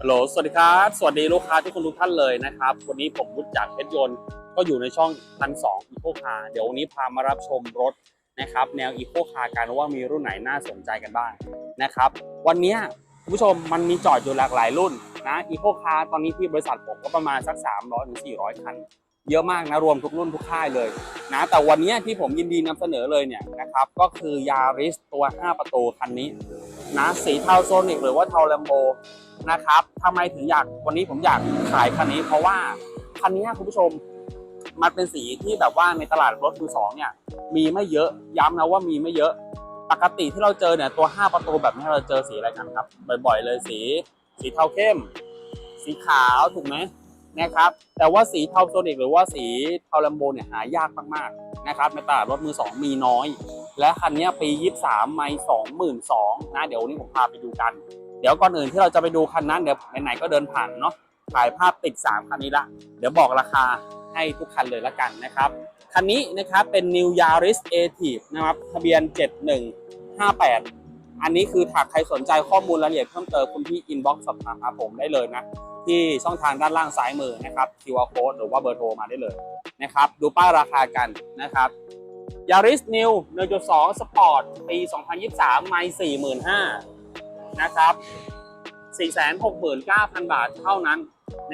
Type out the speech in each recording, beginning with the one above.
ฮัลโหล สวัสดีครับ สวัสดีลูกค้าที่คุณทุกท่านเลยนะครับ วันนี้ผมวุฒิจากเพชรยนต์ ก็อยู่ในช่องพันสองอีโคคาเดี๋ยววันนี้พามารับชมรถนะครับ แนวอีโคคากันว่ามีรุ่นไหนน่าสนใจกันบ้างนะครับ วันนี้คุณผู้ชมมันมีจอดอยู่หลากหลายรุ่นนะอีโคคาตอนนี้ที่บริษัทผมก็ประมาณสัก 300ถึง400คัน เยอะมากนะรวมทุกรุ่นทุกค่ายเลยนะแต่วันนี้ที่ผมยินดีนำเสนอเลยเนี่ยนะครับก็คือยาริสตัว 5 ประตูคันนี้นะสีเทาโซนิกหรือว่าเทาแลมโบนะครับทำไมถึงอยากวันนี้ผมอยากขายคันนี้ เพราะว่าคันนี้คุณผู้ชมมันเป็นสีที่แบบว่าในตลาดรถมือสองเนี่ยมีไม่เยอะย้ำนะว่ามีไม่เยอะ ปกติที่เราเจอเนี่ยตัว 5 ประตูแบบนี้เราเจอสีอะไรกันครับ บ่อยๆ เลยสี สีเทาเข้ม สีขาวถูกไหม นะครับ แต่ว่าสีเทาโซนิกหรือว่าสีเทาแลมโบเนี่ยหายากมากๆนะครับในตลาดรถมือสองมีน้อย และคันนี้ปี 23 ไม่22,000นะเดี๋ยววันนี้ผมพาไปดูกัน เดี๋ยวก่อนอื่นที่เราจะไปดูคันนั้นเดี๋ยวไหนๆก็เดินผ่านเนาะถ่ายภาพติด 3 คันนี้ละ เดี๋ยวบอกราคาให้ทุกคันเลยละกันนะครับ คันนี้นะครับเป็น New Yaris a t i v e นะครับทะเบียน 7158 อันนี้คือถ้าใครสนใจข้อมูลรายละเอียดเพิ่มเติมคุณที่อินบ็อกซ์สอบถามหาผมได้เลยนะ ที่ช่องทางด้านล่างซ้ายมือนะครับ QR code หรือว่าเบอร์โทรมาได้เลยนะครับ ดูป้ายราคากันนะครับ Yaris New 1.2 Sport ปี 2023 ไม่45,000นะครับ 469,000 บาทเท่านั้น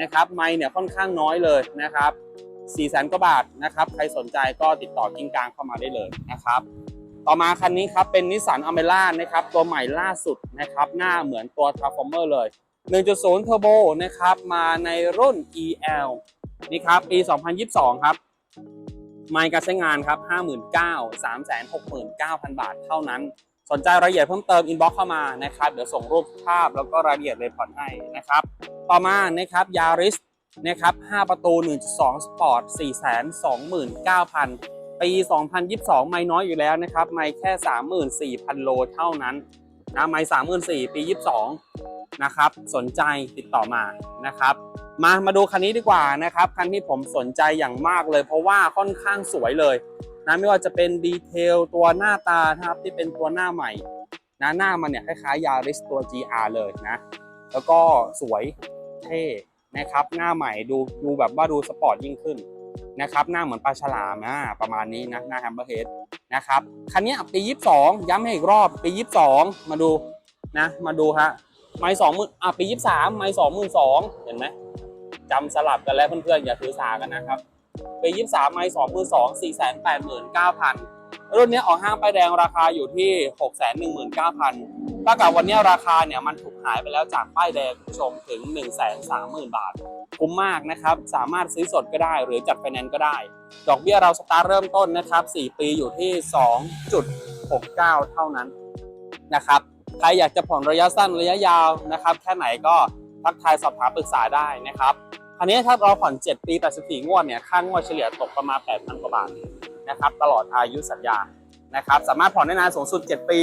นะครับไม่เนี่ยค่อนข้างน้อยเลยนะครับ 400,000กว่าบาทนะครับ ใครสนใจก็ติดต่อกิ้งกลางเข้ามาได้เลยนะครับ ต่อมาคันนี้ครับเป็นนิสสันอเมร่านะครับ ตัวใหม่ล่าสุดนะครับ หน้าเหมือนตัว Transformer เลย 1.0 Turbo นะครับ มาในรุ่น EL นี่ครับ ปี 2022 ครับไมล์การใช้งานครับ 59,000 369,000 บาทเท่านั้น สนใจรายละเอียดเพิ่มเติม อินบ็อกเข้ามานะครับ เดี๋ยวส่งรูปภาพแล้วก็รายละเอียดเลยผ่อนให้นะครับ ต่อมานะครับยาริสนะครับ 5 ประตู 1.2สปอร์ต429,000 ปี 2022 ไม่น้อยอยู่แล้วนะครับ ไม่แค่ 34,000 โลเท่านั้น นะไม่34,000ปี22นะครับ สนใจติดต่อมานะครับ มามาดูคันนี้ดีกว่านะครับคันที่ผมสนใจอย่างมากเลย เพราะว่าค่อนข้างสวยเลยนะไม่ว่าจะเป็นดีเทลตัวหน้าตานะครับที่เป็นตัวหน้าใหม่นะหน้ามันเนี่ยคล้ายๆยาริสตัว GR เลยนะแล้วก็สวยเท่นะครับหน้าใหม่ดูดูแบบว่าดูสปอร์ตยิ่งขึ้น นะครับหน้าเหมือนปลาฉลามนะประมาณนี้นะหน้าแฮมเบอร์เฮดนะครับคันนี้ปี 22 ย้ำให้อีกรอบปี 22 มาดูนะมาดูฮะไม่สองหมื่นอะปี 23 ไม่สองหมื่นสองเห็นไหมจำสลับกันแล้วเพื่อนๆอย่าถือสากันนะครับปี 23 ไม้2มือ2 489,000รุ่นนี้ออกห้างป้ายแดงราคาอยู่ที่ 619,000ถ้ากับวันนี้ราคาเนี่ยมันถูกหายไปแล้วจากป้ายแดงคุณผู้ชมถึง 130,000 บาท คุ้มมากนะครับ สามารถซื้อสดก็ได้ หรือจัดไฟแนนซ์ก็ได้ ดอกเบี้ยเราสตาร์เริ่มต้นนะครับ 4 ปีอยู่ที่ 2.69 เท่านั้นนะครับ ใครอยากจะผ่อนระยะสั้นระยะยาวนะครับ แค่ไหนก็ทักทายสอบถามปรึกษาได้นะครับคันนี้ถ้าเราผ่อน 7 ปี 84 งวดเนี่ย ค่างวดเฉลี่ยตกประมาณ 8,000 กว่าบาทนะครับ ตลอดอายุสัญญานะครับ สามารถผ่อนได้นานสูงสุด 7 ปี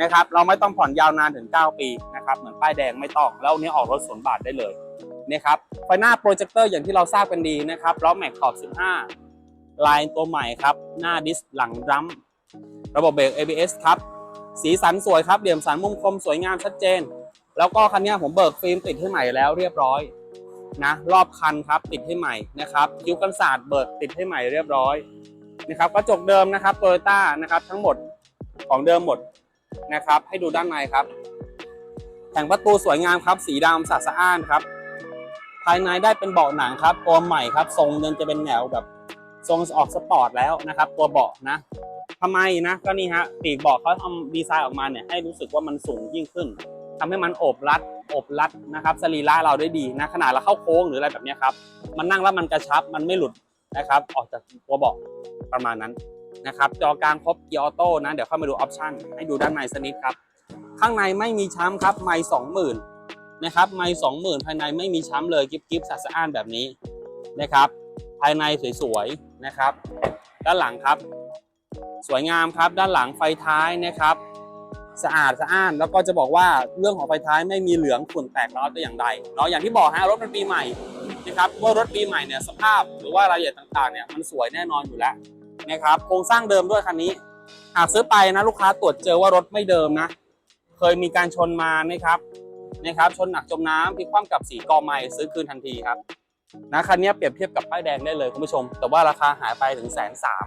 นะครับ เราไม่ต้องผ่อนยาวนานถึง 9 ปีนะครับ เหมือนป้ายแดงไม่ต้อง แล้ววันนี้ออกรถสวนบาทได้เลย นะครับไฟหน้าโปรเจคเตอร์อย่างที่เราทราบกันดีนะครับล้อแม็กขอบ 15 ลายตัวใหม่ครับ หน้าดิสหลังดัมระบบเบรก ABS ครับ สีสันสวยครับเหลี่ยมสันมุมคมสวยงามชัดเจน แล้วก็คันนี้ผมเบิกฟิล์มติดให้ใหม่แล้วเรียบร้อยนะรอบคันครับติดให้ใหม่นะครับคิ้วกันศาสตร์เบิกติดให้ใหม่เรียบร้อยนะครับกระจกเดิมนะครับโตโยต้านะครับทั้งหมดของเดิมหมดนะครับให้ดูด้านในครับแผงประตูสวยงามครับ สีดำสะสะอ้านครับ ภายในได้เป็นเบาะหนังครับ ตัวใหม่ครับ ทรงยังจะเป็นแนวแบบทรงออกสปอร์ตแล้วนะครับ ตัวเบาะนะทำไมนะก็นี่ฮะปีกเบาะเขาทำดีไซน์ออกมาเนี่ยให้รู้สึกว่ามันสูงยิ่งขึ้นทำให้มันโอบรัดโอบรัดนะครับสรีระเราได้ดีนะขนาดเราเข้าโค้งหรืออะไรแบบนี้ครับมันนั่งแล้วมันกระชับมันไม่หลุดนะครับ ออกจากตัวเบาะประมาณนั้นนะครับจอกลางครบเกียร์ออโต้นะ เดี๋ยวเข้ามาดูออปชั่นให้ดูด้านในสนิดครับ ข้างในไม่มีช้ำครับ ไม่สองหมื่น นะครับไม่สองหมื่นภายในไม่มีช้ำเลยกิฟกิฟสะสะอ้านแบบนี้นะครับ ภายในสวยๆนะครับ ด้านหลังครับ สวยงามครับ ด้านหลังไฟท้ายนะครับ สะอาดสะอ้านแล้วก็จะบอกว่าเรื่องของไฟท้ายไม่มีเหลืองฝุ่นแตกร้าวแต่อย่างใดเนาะอย่างที่บอกฮะรถเป็นปีใหม่นะครับว่ารถปีใหม่เนี่ยสภาพหรือว่ารายละเอียดต่างๆเนี่ยมันสวยแน่นอนอยู่แล้วนะครับโครงสร้างเดิมด้วยคันนี้หากซื้อไปนะลูกค้าตรวจเจอว่ารถไม่เดิมนะ เคยมีการชนมานะครับ นะครับชนหนักจมน้ำพลิกคว่ำกับสีกอไม้ซื้อคืนทันทีครับนะคันนี้เปรียบเทียบกับป้ายแดงได้เลยคุณผู้ชม แต่ว่าราคาหายไปถึงแสนสาม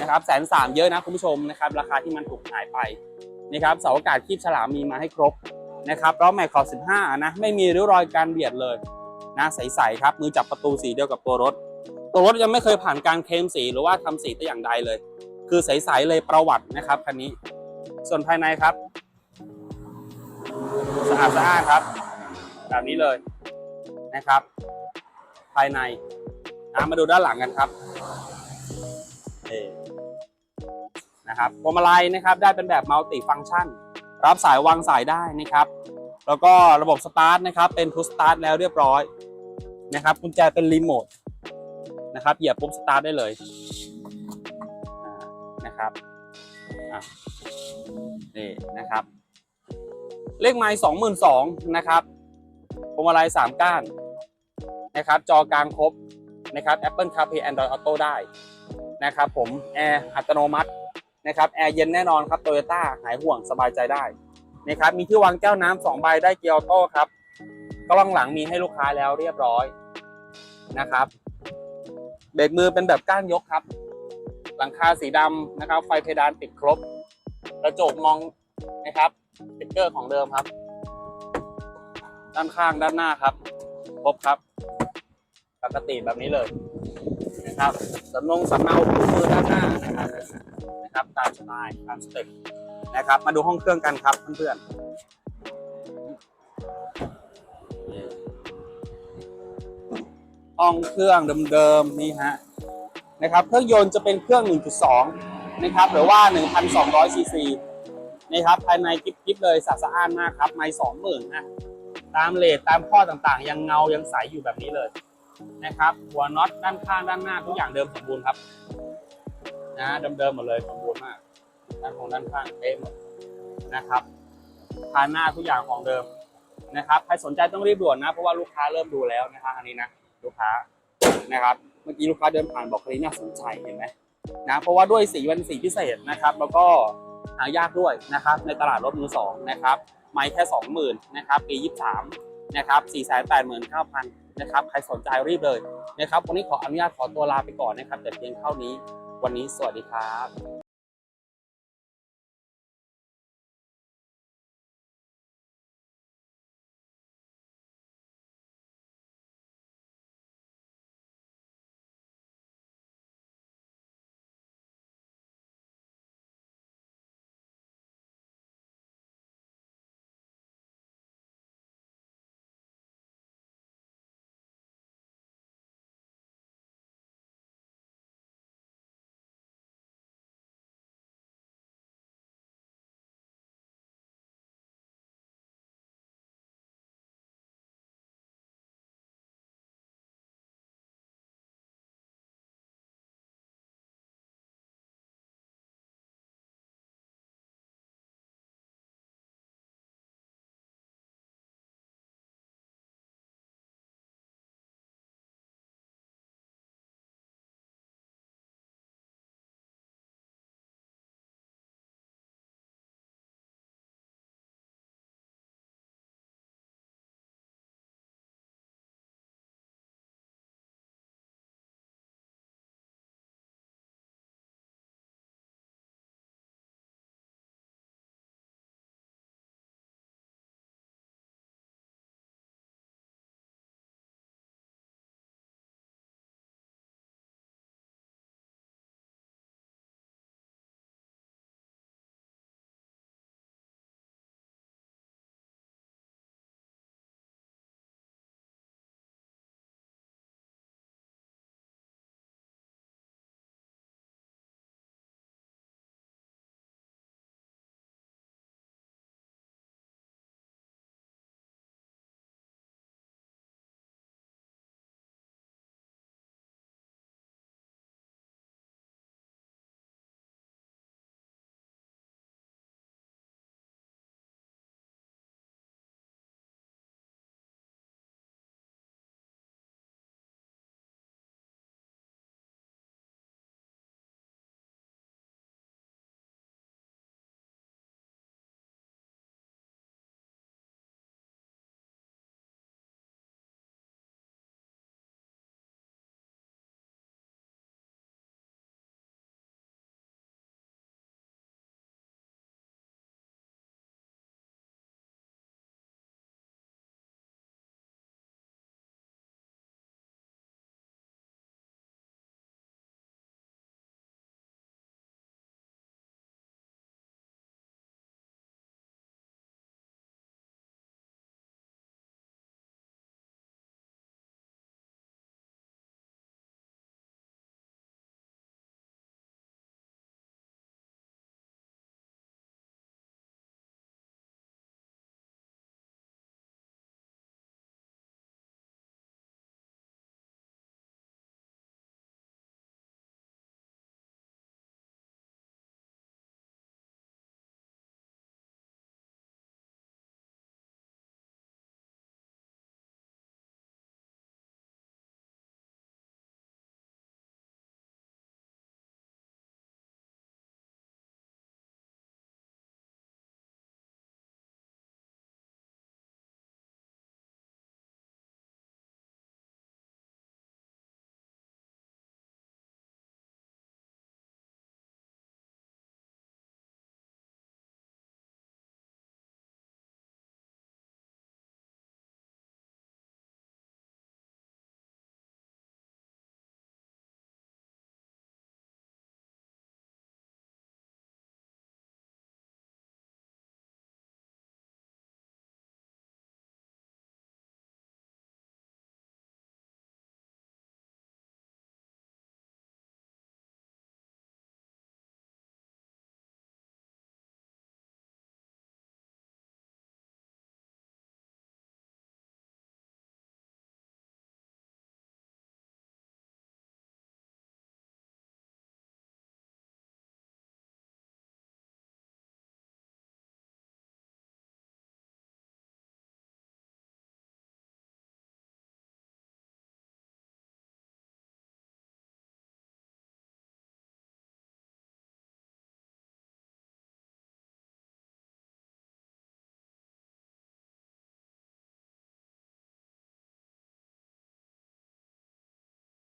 นะครับแสนสามเยอะนะคุณผู้ชมนะครับราคาที่มันถูกหายไปนะครับเสาอากาศคีบฉลามมีมาให้ครบนะครับล้อแม็กขอบ15 นะไม่มีริ้วรอยการเบียดเลยนะใสๆครับมือจับประตูสีเดียวกับตัวรถ ตัวรถยังไม่เคยผ่านการเคลมสีหรือว่าทำสีแต่อย่างใดเลย คือใสๆเลยประวัตินะครับคันนี้ ส่วนภายในครับ สะอาดสะอาดครับ แบบนี้เลยนะครับ ภายในนะมาดูด้านหลังกันครับนี่นะครับพวงมาลัยนะครับ ได้เป็นแบบมัลติฟัง c t ชัน รับสายวางสายได้นะครับ แล้วก็ระบบสตาร์ทนะครับ เป็นพุ s สตาร์ทแล้วเรียบร้อยนะครับกุญแจเป็นรีโมทนะครับเหยียบปุ๊บสตาร์ทได้เลยนะครับนี่นะครับ เลขไม้สองหมื่นสองนะครับพวงมาลัยสามก้านนะครับจอกลางครบนะครับ Apple CarPlay Android Auto ได้นะครับผมแอร์อัตโนมัตินะครับแอร์เย็นแน่นอนครับโตโยต้าหายห่วงสบายใจได้นะครับมีที่วางแก้วน้ำสองใบได้เกียร์ออโต้ครับกล้องหลังมีให้ลูกค้าแล้วเรียบร้อยนะครับเบรกมือเป็นแบบก้านยกครับ หลังคาสีดำนะครับ ไฟเพดานติดครบ กระจกมองนะครับ สติ๊กเกอร์ของเดิมครับ ด้านข้างด้านหน้าครับครบครับ ปกติแบบนี้เลยนะครับสำนงสำเนาคู่มือด้านหน้านะครับนะครับตามสไตล์ตามสเต็ปนะครับ มาดูห้องเครื่องกันครับเพื่อนๆห้องเครื่องเดิมๆนี่ฮะนะครับ เครื่องยนต์จะเป็นเครื่อง 1.2 นะครับหรือว่า 1,200ซีซี นี่ครับภายในกิ๊บกิ๊บเลยสะอาดมากครับ ไม่สองหมื่นนะตามเลทตามข้อต่างๆ ยังเงายังใสอยู่แบบนี้เลยนะครับ หัวน็อตด้านข้างด้านหน้าทุกอย่างเดิมสมบูรณ์ครับนะเดิมๆหมดเลยสมบูรณ์มากด้านของด้านข้างเต็มหมดนะครับพานหน้าทุกอย่างของเดิมนะครับใครสนใจต้องรีบด่วนนะเพราะว่าลูกค้าเริ่มดูแล้วนะครับอันนี้นะลูกค้านะครับ เมื่อกี้ลูกค้าเดินผ่านบอกคนนี้น่าสนใจเห็นไหมนะเพราะว่าด้วยสีวันสีพิเศษนะครับ แล้วก็ หายากด้วยนะครับในตลาดรถมือสองนะครับไม่แค่ 20,000นะครับปี 23นะครับ489,000นะครับใครสนใจรีบเลยนะครับวันนี้ขออนุญาตขอตัวลาไปก่อนนะครับแต่เพียงเท่านี้วันนี้สวัสดีครับ